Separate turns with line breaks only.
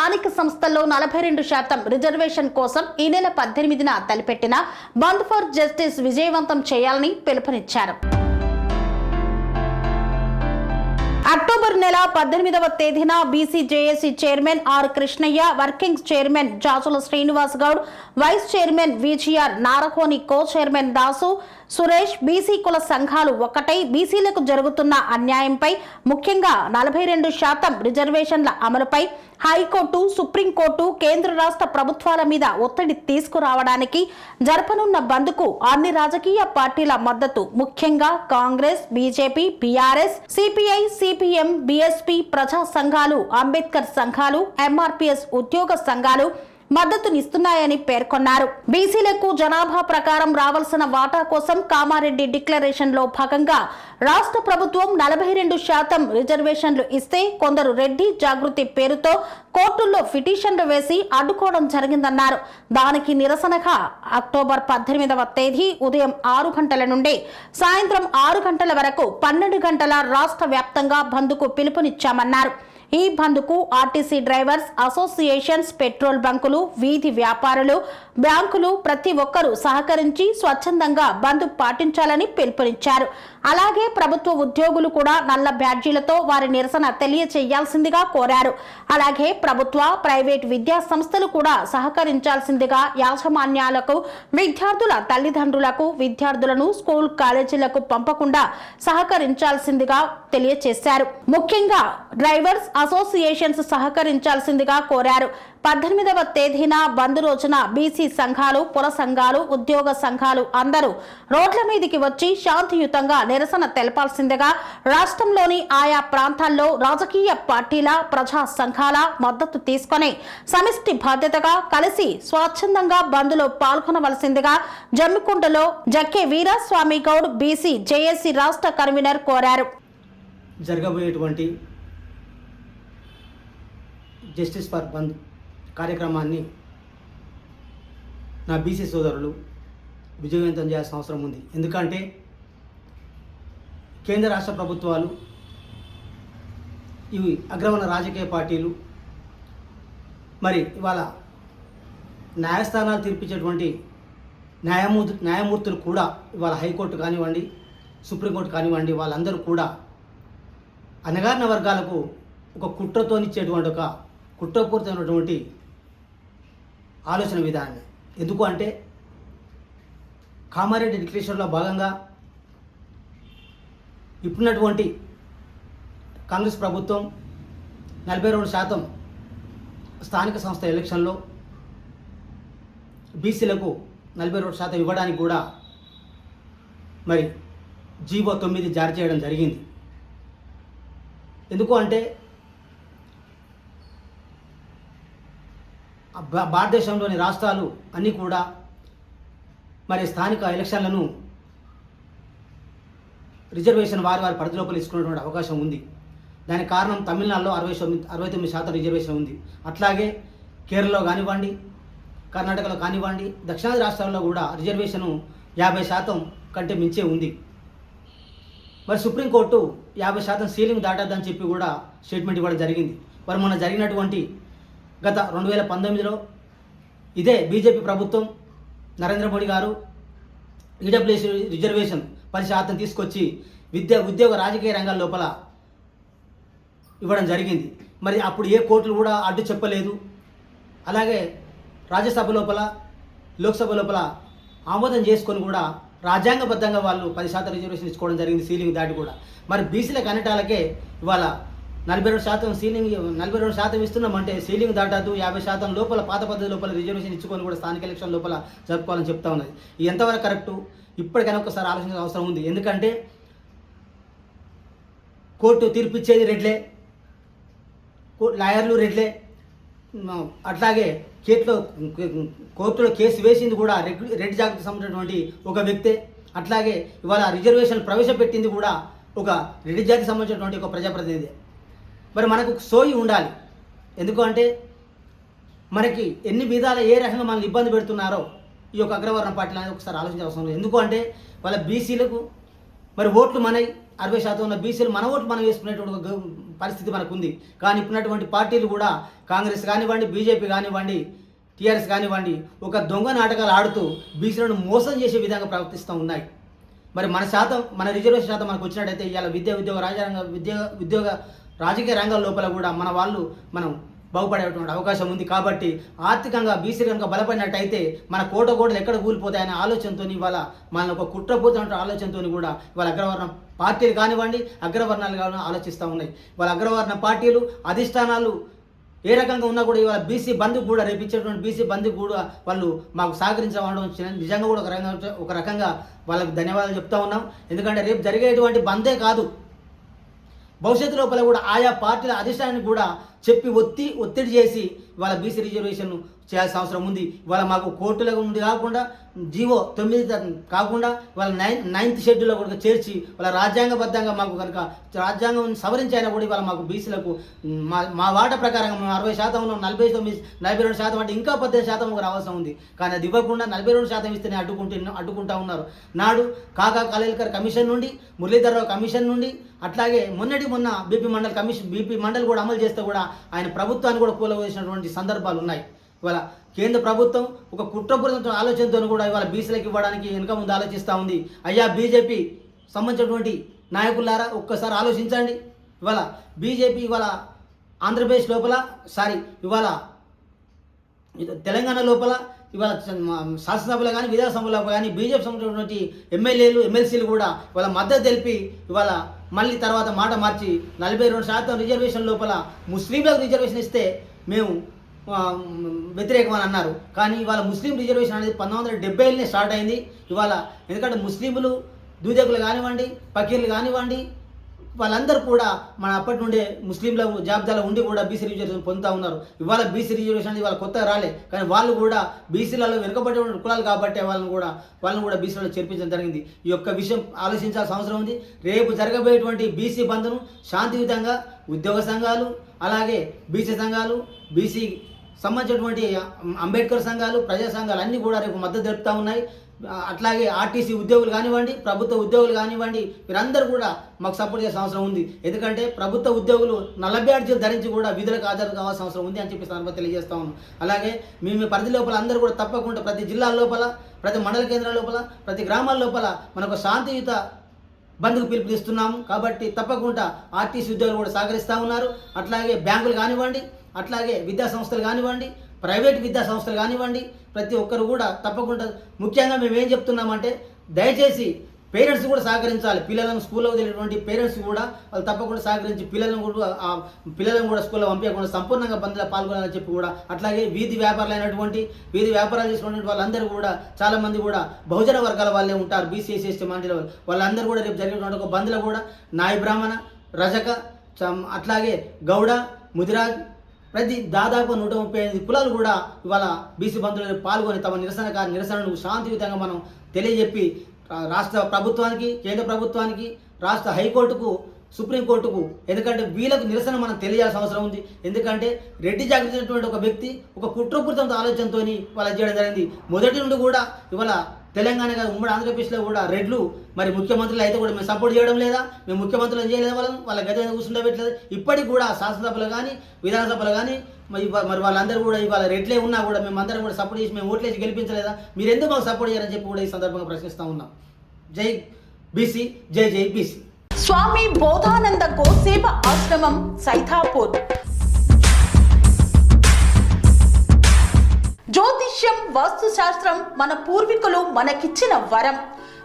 స్థానిక సంస్థల్లో నలభై రెండు శాతం రిజర్వేషన్ కోసం ఈ నెల పద్దెనిమిదిన తలపెట్టిన బంద్ ఫర్ జస్టిస్ విజయవంతం చేయాలని పిలుపునిచ్చారు. అక్టోబర్ నెల పద్దెనిమిదవ తేదీన BCJAC chairman R Krishnaiah working chairman Jasula Srinivas Goud vice chairman VGR Narakoni co chairman Dasu Suresh BC కుల సంఘాలు ఒక్కటై బీసీలకు జరుగుతున్న అన్యాయంపై ముఖ్యంగా నలభై రెండు శాతం రిజర్వేషన్ల అమలుపై హైకోర్టు సుప్రీంకోర్టు కేంద్ర రాష్ట్ర ప్రభుత్వాల మీద ఒత్తిడి తీసుకురావడానికి జరపనున్న బంద్కు అన్ని రాజకీయ పార్టీల మద్దతు ముఖ్యంగా Congress BJP BRS CPI CPM BSP ప్రజా సంఘాలు అంబేద్కర్ సంఘాలు ఎంఆర్పీఎస్ ఉద్యోగ సంఘాలు మద్దతునిస్తున్నాయని పేర్కొన్నారు. బీసీలకు జనాభా ప్రకారం రావాల్సిన వాటా కోసం కామారెడ్డి డిక్లరేషన్లో భాగంగా రాష్ట్ర ప్రభుత్వం నలభై రెండు శాతం రిజర్వేషన్లు ఇస్తే కొందరు రెడ్డి జాగృతి పేరుతో కోర్టుల్లో పిటిషన్లు వేసి అడ్డుకోవడం జరిగిందన్నారు. దానికి నిరసనగా అక్టోబర్ పద్దెనిమిదవ తేదీ ఉదయం ఆరు గంటల నుండి సాయంత్రం ఆరు గంటల వరకు పన్నెండు గంటల రాష్ట్ర వ్యాప్తంగా బంద్కు పిలుపునిచ్చామన్నారు. ఈ బంద్కు ఆర్టీసీ డ్రైవర్స్ అసోసియేషన్స్ పెట్రోల్ బంకులు వీధి వ్యాపారులు బ్యాంకులు ప్రతి ఒక్కరూ సహకరించి స్వచ్ఛందంగా బంద్ పాటించాలని పిలుపునిచ్చారు. అలాగే ప్రభుత్వ ఉద్యోగులు కూడా నల్ల బ్యాడ్జీలతో వారి నిరసన తెలియచేయాల్సిందిగా కోరారు. అలాగే ప్రభుత్వ ప్రైవేట్ విద్యా సంస్థలు కూడా సహకరించాల్సిందిగా యాజమాన్యాలకు విద్యార్థుల తల్లిదండ్రులకు విద్యార్థులను స్కూల్ కాలేజీలకు పంపకుండా సహకరించాల్సిందిగా తెలియచేశారు. ముఖ్యంగా డ్రైవర్స్ అసోసియేషన్స్ సహకరించాల్సిందిగా కోరారు. పద్దెనిమిదవ తేదీన బంద్ రోజున బీసీ సంఘాలు పుర సంఘాలు ఉద్యోగ సంఘాలు అందరూ రోడ్ల మీదికి వచ్చి శాంతియుతంగా నిరసన తెలపాల్సిందిగా రాష్ట్రంలోని ఆయా ప్రాంతాల్లో రాజకీయ పార్టీల ప్రజా సంఘాల మద్దతు తీసుకొని సమిష్టి బాధ్యతగా కలిసి స్వచ్ఛందంగా బంద్లో పాల్గొనవలసిందిగా జమ్మికుంటలో జక్కే వీరాస్వామి గౌడ్ బీసీ జేఏసీ రాష్ట్ర కన్వీనర్ కోరారు.
జరగబోయేటువంటి జస్టిస్ ఫర్ బంద్ కార్యక్రమాన్ని నా బీసీ సోదరులు విజయవంతం చేయాల్సిన అవసరం ఉంది. ఎందుకంటే కేంద్ర రాష్ట్ర ప్రభుత్వాలు ఇవి అగ్రమణ రాజకీయ పార్టీలు మరి ఇవాళ న్యాయస్థానాలు తీర్పించేటువంటి న్యాయమూర్తి న్యాయమూర్తులు కూడా ఇవాళ హైకోర్టు కానివ్వండి సుప్రీంకోర్టు కానివ్వండి వాళ్ళందరూ కూడా అనగారిన వర్గాలకు ఒక కుట్రతోనిచ్చేటువంటి ఒక కుట్రపూరితమైనటువంటి ఆలోచన విధానాన్ని. ఎందుకు అంటే కామారెడ్డి డిక్లరేషన్లో భాగంగా ఇప్పుడున్నటువంటి కాంగ్రెస్ ప్రభుత్వం నలభై రెండు శాతం స్థానిక సంస్థ ఎలక్షన్లో బీసీలకు నలభై రెండు శాతం ఇవ్వడానికి కూడా మరి జీవో తొమ్మిది జారీ చేయడం జరిగింది. ఎందుకు అంటే భారతదేశంలోని రాష్ట్రాలు అన్నీ కూడా మరి స్థానిక ఎలక్షన్లను రిజర్వేషన్ వారి వారి పరిధి లోపల అవకాశం ఉంది. దానికి కారణం తమిళనాడులో అరవై తొమ్మిది అరవై తొమ్మిది శాతం రిజర్వేషన్ ఉంది. అట్లాగే కేరళలో కానివ్వండి కర్ణాటకలో కానివ్వండి దక్షిణాది రాష్ట్రాల్లో కూడా రిజర్వేషను యాభై శాతం కంటే మించే ఉంది. మరి సుప్రీంకోర్టు యాభై శాతం సీలింగ్ దాటద్దని చెప్పి కూడా స్టేట్మెంట్ ఇవ్వడం జరిగింది. మరి మొన్న జరిగినటువంటి గత రెండు వేల పంతొమ్మిదిలో ఇదే బీజేపీ ప్రభుత్వం నరేంద్ర మోడీ గారు ఈడబ్ల్యూఎస్ రిజర్వేషన్ పది శాతం తీసుకొచ్చి విద్య ఉద్యోగ రాజకీయ రంగాల లోపల ఇవ్వడం జరిగింది. మరి అప్పుడు ఏ కోర్టులు కూడా అడ్డు చెప్పలేదు. అలాగే రాజ్యసభ లోపల లోక్సభ లోపల ఆమోదం చేసుకొని కూడా రాజ్యాంగబద్ధంగా వాళ్ళు పది శాతం రిజర్వేషన్ ఇచ్చుకోవడం జరిగింది సీలింగ్ దాటి కూడా. మరి బీసీల కనటాలకే ఇవాళ నలభై రెండు శాతం సీలింగ్ నలభై రెండు శాతం ఇస్తున్నామంటే సీలింగ్ దాటద్దు. యాభై శాతం లోపల పాత పద్ధతి లోపల రిజర్వేషన్ ఇచ్చుకొని కూడా స్థానిక ఎలక్షన్ లోపల జరుపుకోవాలని చెప్తా ఉన్నది. ఇది ఎంతవరకు కరెక్టు ఇప్పటికైనా ఒకసారి ఆలోచించాల్సిన అవసరం ఉంది. ఎందుకంటే కోర్టు తీర్పు ఇచ్చేది రెడ్లే. లాయర్లు రెడ్లే. అట్లాగే కేట్లో కోర్టులో కేసు వేసింది కూడా రెడ్ రెడ్ జాగ్రత్తకు సంబంధించినటువంటి ఒక వ్యక్తే. అట్లాగే ఇవాళ రిజర్వేషన్ ప్రవేశపెట్టింది కూడా ఒక రెడ్డి జాతికి సంబంధించినటువంటి ఒక ప్రజాప్రతినిధి. మరి మనకు సోయి ఉండాలి. ఎందుకు అంటే మనకి ఎన్ని విధాలు ఏ రకంగా మనల్ని ఇబ్బంది పెడుతున్నారో ఈ యొక్క అగ్రవర్ణ పార్టీలు అనేది ఒకసారి ఆలోచించే అవసరం లేదు. ఎందుకు అంటే వాళ్ళ బీసీలకు మరి ఓట్లు మనవి అరవై శాతం ఉన్న బీసీలు మన ఓట్లు మనం వేసుకునేటువంటి పరిస్థితి మనకు ఉంది కానీ ఇప్పుడున్నటువంటి పార్టీలు కూడా కాంగ్రెస్ కానివ్వండి బీజేపీ కానివ్వండి టీఆర్ఎస్ కానివ్వండి ఒక దొంగ నాటకాలు ఆడుతూ బీసీలను మోసం చేసే విధంగా ప్రవర్తిస్తూ ఉన్నాయి. మరి మన శాతం మన రిజర్వేషన్ శాతం మనకు వచ్చినట్టయితే ఇవాళ విద్య ఉద్యోగ రాజ్యాంగ విద్యా ఉద్యోగ రాజకీయ రంగం లోపల కూడా మన వాళ్ళు మనం బాగుపడేటువంటి అవకాశం ఉంది. కాబట్టి ఆర్థికంగా బీసీ కనుక బలపడినట్టయితే మన కోట కోటలు ఎక్కడ కూలిపోతాయనే ఆలోచనతో ఇవాళ మన ఒక కుట్రపూరిత ఆలోచనతో కూడా ఇవాళ అగ్రవర్ణం పార్టీలు కానివ్వండి అగ్రవర్ణాలు కానివ్వండి ఆలోచిస్తూ ఉన్నాయి. వాళ్ళ అగ్రవర్ణ పార్టీలు అధిష్టానాలు ఏ రకంగా ఉన్నా కూడా ఇవాళ బీసీ బంధుకు కూడా రేపు ఇచ్చేటువంటి బీసీ బంధుకు కూడా వాళ్ళు మాకు సహకరించడం నిజంగా కూడా ఒక రకంగా ఒక రకంగా వాళ్ళకి ధన్యవాదాలు చెప్తా ఉన్నాం. ఎందుకంటే రేపు జరిగేటువంటి బందే కాదు. భవిష్యత్తు లోపల కూడా ఆయా పార్టీల అధిష్టానాన్ని కూడా చెప్పి ఒత్తి ఒత్తిడి చేసి ఇవాళ బీసీ రిజర్వేషన్ చేయాల్సిన అవసరం ఉంది. ఇవాళ మాకు కోర్టులో ఉంది కాకుండా జీవో తొమ్మిది కాకుండా వాళ్ళ నైన్ నైన్త్ షెడ్యూల్లో కూడా చేర్చి వాళ్ళ రాజ్యాంగబద్ధంగా మాకు కనుక రాజ్యాంగం సవరించి కూడా ఇవాళ మాకు బీసీలకు మా మా వాట ప్రకారంగా మేము అరవై శాతం నలభై తొమ్మిది నలభై రెండు శాతం అంటే ఇంకా పద్దెనిమిది శాతం ఒక అవసరం ఉంది. కానీ అది ఇవ్వకుండా నలభై రెండు శాతం ఇస్తేనే అడ్డుకుంటు అడ్డుకుంటా ఉన్నారు. నాడు కాకా కాలేల్కర్ కమిషన్ నుండి మురళీధరరావు కమిషన్ నుండి అట్లాగే మొన్నటి మొన్న BP Mandal commission BP Mandal కూడా అమలు చేస్తే కూడా ఆయన ప్రభుత్వాన్ని కూడా కూలవేసినటువంటి సందర్భాలు ఉన్నాయి. ఇవాళ కేంద్ర ప్రభుత్వం ఒక కుట్రపూరిత ఆలోచనతో కూడా ఇవాళ బీసీలకు ఇవ్వడానికి వెనుక ముందు ఆలోచిస్తూ ఉంది. అయ్యా బీజేపీ సంబంధించినటువంటి నాయకులారా ఒక్కసారి ఆలోచించండి. ఇవాళ బీజేపీ ఇవాళ ఆంధ్రప్రదేశ్ లోపల సారీ ఇవాళ తెలంగాణ లోపల ఇవాళ శాసనసభలో కానీ విధానసభలో కానీ బీజేపీ సంబంధించినటువంటి ఎమ్మెల్యేలు ఎమ్మెల్సీలు కూడా ఇవాళ మద్దతు తెలిపి ఇవాళ మళ్ళీ తర్వాత మాట మార్చి నలభై రెండు శాతం రిజర్వేషన్ లోపల ముస్లింలకు రిజర్వేషన్ ఇస్తే మేము వ్యతిరేకం వ్యతిరేకమని అన్నారు. కానీ ఇవాళ ముస్లిం రిజర్వేషన్ అనేది పంతొమ్మిది వందల డెబ్బైలోనే స్టార్ట్ అయింది. ఇవాళ ఎందుకంటే ముస్లింలు దూదకులు కానివ్వండి పకీర్లు కానివ్వండి వాళ్ళందరూ కూడా మన అప్పటి నుండే ముస్లింల జాబితాలో ఉండి కూడా బీసీ రిజర్వేషన్ పొందుతూ ఉన్నారు. ఇవాళ బీసీ రిజర్వేషన్ అనేది వాళ్ళు కొత్తగా రాలే. కానీ వాళ్ళు కూడా బీసీలలో వెనుకబడి ఉన్న కులాలు కాబట్టి వాళ్ళని కూడా వాళ్ళని కూడా బీసీలలో చేర్పించడం జరిగింది. ఈ యొక్క విషయం ఆలోచించాల్సిన అవసరం ఉంది. రేపు జరగబోయేటువంటి బీసీ బంద్ను శాంతియుతంగా ఉద్యోగ సంఘాలు అలాగే బీసీ సంఘాలు బీసీ సంబంధించినటువంటి అంబేద్కర్ సంఘాలు ప్రజా సంఘాలు అన్నీ కూడా రేపు మద్దతు తెలుపుతూ ఉన్నాయి. అట్లాగే ఆర్టీసీ ఉద్యోగులు కానివ్వండి ప్రభుత్వ ఉద్యోగులు కానివ్వండి వీరందరూ కూడా మాకు సపోర్ట్ చేసే అవసరం ఉంది. ఎందుకంటే ప్రభుత్వ ఉద్యోగులు నలభై అర్జీలు ధరించి కూడా విధులకు హాజరు కావాల్సిన అవసరం ఉంది అని చెప్పి సందర్భంగా తెలియజేస్తా ఉన్నాం. అలాగే మేము పరిధి లోపల అందరూ కూడా తప్పకుండా ప్రతి జిల్లా లోపల ప్రతి మండల కేంద్రాల లోపల ప్రతి గ్రామాల లోపల మనకు శాంతియుత బంద్కు పిలుపునిస్తున్నాము. కాబట్టి తప్పకుండా ఆర్టీసీ ఉద్యోగులు కూడా సహకరిస్తూ ఉన్నారు. అట్లాగే బ్యాంకులు కానివ్వండి అట్లాగే విద్యా సంస్థలు కానివ్వండి ప్రైవేట్ విద్యా సంస్థలు కానివ్వండి ప్రతి ఒక్కరు కూడా తప్పకుండా ముఖ్యంగా మేము ఏం చెప్తున్నామంటే దయచేసి పేరెంట్స్ కూడా సహకరించాలి. పిల్లలను స్కూల్లో వదిలేటువంటి పేరెంట్స్ కూడా వాళ్ళు తప్పకుండా సహకరించి పిల్లలను కూడా ఆ పిల్లలను కూడా స్కూల్లో పంపించకుండా సంపూర్ణంగా బంద్లో పాల్గొనాలని చెప్పి కూడా అట్లాగే వీధి వ్యాపారాలు అయినటువంటి వీధి వ్యాపారాలు చేసుకున్నటువంటి వాళ్ళందరూ కూడా చాలామంది కూడా బహుజన వర్గాల వాళ్ళే ఉంటారు. బీసీ ఎస్సీ మాంటి వాళ్ళందరూ కూడా రేపు జరిగినటువంటి ఒక బంద్లో కూడా నాయ బ్రాహ్మణ రజక అట్లాగే గౌడ ముదిరాజ్ ప్రతి దాదాపు నూట ముప్పై ఐదు కులాలు కూడా ఇవాళ బీసీ బంధువులు పాల్గొని తమ నిరసన కా- నిరసనను శాంతియుతంగా మనం తెలియజెప్పి రాష్ట్ర ప్రభుత్వానికి కేంద్ర ప్రభుత్వానికి రాష్ట్ర హైకోర్టుకు సుప్రీంకోర్టుకు ఎందుకంటే వీళ్ళకు నిరసన మనం తెలియాల్సిన అవసరం ఉంది. ఎందుకంటే రెడ్డి జాగ్రత్తటువంటి ఒక వ్యక్తి ఒక కుట్రపూరితంతో ఆలోచనతో వాళ్ళ చేయడం జరిగింది. మొదటి నుండి కూడా ఇవాళ తెలంగాణ కాదు ఉమ్మడి ఆంధ్రప్రదేశ్లో కూడా రెడ్లు మరి ముఖ్యమంత్రులు అయితే కూడా మేము సపోర్ట్ చేయడం లేదా మేము ముఖ్యమంత్రులు చేయలేదు వాళ్ళని వాళ్ళ గత కూర్చుండబెట్టలేదు. ఇప్పటికి కూడా శాసనసభలో కానీ విధానసభలో కానీ మరి వాళ్ళందరూ కూడా ఇవాళ రెట్లే ఉన్నా కూడా మేము అందరం కూడా సపోర్ట్ చేసి మేము ఓట్లేసి గెలిపించలేదా? మీరు ఎందుకు మాకు సపోర్ట్ చేయాలని చెప్పి కూడా ఈ సందర్భంగా ప్రశ్నిస్తా ఉన్నాం. జై బీసీ జై జై బీసీ.
స్వామి బోధానంద గోసేవ ఆశ్రమం సైథాపూర్ జ్యోతిష్యం వాస్తుశాస్త్రం మన పూర్వీకులు మనకిచ్చిన వరం.